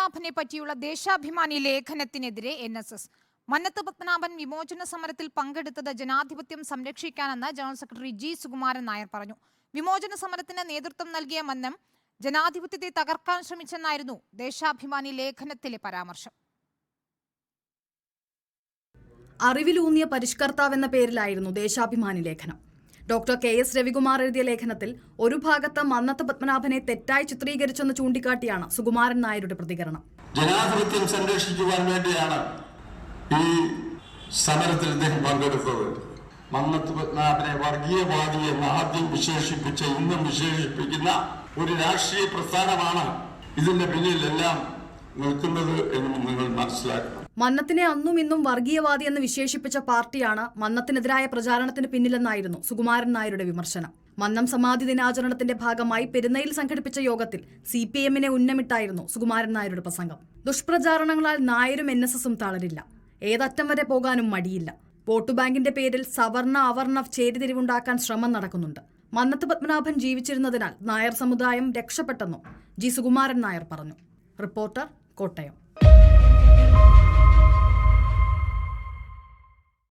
പത്മനാഭനെ പറ്റിയുള്ള Deshabhimani ലേഖനത്തിനെതിരെ N S S Mannath Padmanabhan വിമോചന സമരത്തിൽ പങ്കെടുത്തത് ജനാധിപത്യം സംരക്ഷിക്കാനെന്ന് general secretary G Sukumaran Nair പറഞ്ഞു. വിമോചന സമരത്തിന് നേതൃത്വം നൽകിയ മന്നം ജനാധിപത്യത്തെ തകർക്കാൻ ശ്രമിച്ചെന്നായിരുന്നു ദേശാഭിമാനി ലേഖനത്തിലെ പരാമർശം. അറിവിലൂന്നിയ പരിഷ്കർത്താവെന്ന പേരിലായിരുന്നു ദേശാഭിമാനി ലേഖനം. ഡോക്ടർ കെ എസ് രവികുമാർ എഴുതിയ ലേഖനത്തിൽ ഒരു ഭാഗത്ത് മന്നത്ത് പത്മനാഭനെ തെറ്റായി ചിത്രീകരിച്ചെന്ന് ചൂണ്ടിക്കാട്ടിയാണ് സുകുമാരൻ നായരുടെ പ്രതികരണം. ജനാധിപത്യം സംരക്ഷിക്കുവാൻ വേണ്ടിയാണ് ഈ സമരത്തിൽ ഇദ്ദേഹം പങ്കെടുത്തത്. മന്നത്ത് പത്മനാഭനെ വർഗീയവാദി എന്ന് ആദ്യം വിശേഷിപ്പിച്ച ഇന്നും വിശേഷിപ്പിക്കുന്ന ഒരു രാഷ്ട്രീയ പ്രസ്ഥാനമാണ് ഇതിന്റെ പിന്നിലെല്ലാം നിൽക്കുന്നത് എന്ന് നിങ്ങൾ മനസ്സിലാക്കണം. മന്നത്തിനെ അന്നും ഇന്നും വർഗീയവാദി എന്ന് വിശേഷിപ്പിച്ച പാർട്ടിയാണ് മന്നത്തിനെതിരായ പ്രചാരണത്തിന് പിന്നിലെന്നായിരുന്നു സുകുമാരൻ നായരുടെ വിമർശനം. മന്നം സമാധി ദിനാചരണത്തിന്റെ ഭാഗമായി പെരുന്നയിൽ സംഘടിപ്പിച്ച യോഗത്തിൽ സി പി എമ്മിനെ ഉന്നമിട്ടായിരുന്നു സുകുമാരൻ നായരുടെ പ്രസംഗം. ദുഷ്പ്രചാരണങ്ങളാൽ നായരും എൻ എസ് എസും തളരില്ല. ഏതറ്റം വരെ പോകാനും മടിയില്ല. വോട്ടു ബാങ്കിന്റെ പേരിൽ സവർണ അവർണ ചേരിതിരിവുണ്ടാക്കാൻ ശ്രമം നടക്കുന്നുണ്ട്. മന്നത്ത് പത്മനാഭൻ ജീവിച്ചിരുന്നതിനാൽ നായർ സമുദായം രക്ഷപ്പെട്ടെന്നും ജി സുകുമാരൻ നായർ പറഞ്ഞു. റിപ്പോർട്ടർ കോട്ടയം.